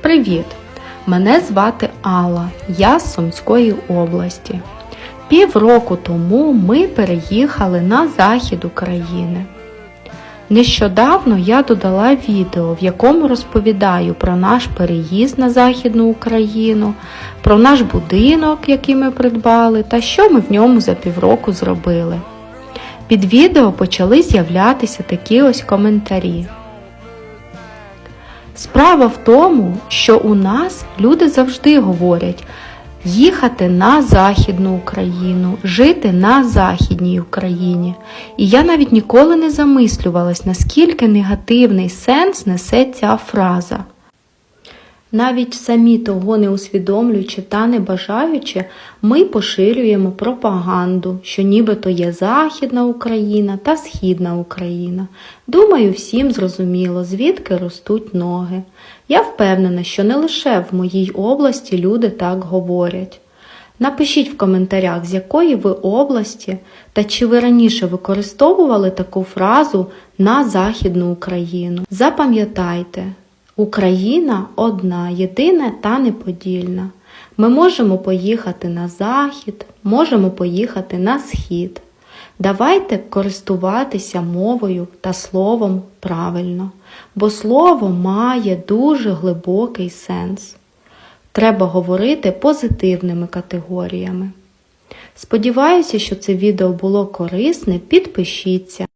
Привіт! Мене звати Алла, я з Сумської області. Півроку тому ми переїхали на захід України. Нещодавно я додала відео, в якому розповідаю про наш переїзд на Західну Україну, про наш будинок, який ми придбали, та що ми в ньому за півроку зробили. Під відео почали з'являтися такі ось коментарі. Справа в тому, що у нас люди завжди говорять їхати на Західну Україну, жити на Західній Україні. І я навіть ніколи не замислювалась, наскільки негативний сенс несе ця фраза. Навіть самі того не усвідомлюючи та не бажаючи, ми поширюємо пропаганду, що нібито є Західна Україна та Східна Україна. Думаю, всім зрозуміло, звідки ростуть ноги. Я впевнена, що не лише в моїй області люди так говорять. Напишіть в коментарях, з якої ви області та чи ви раніше використовували таку фразу на Західну Україну. Запам'ятайте, Україна одна, єдина та неподільна. Ми можемо поїхати на захід, можемо поїхати на схід. Давайте користуватися мовою та словом правильно, бо слово має дуже глибокий сенс. Треба говорити позитивними категоріями. Сподіваюся, що це відео було корисне. Підпишіться.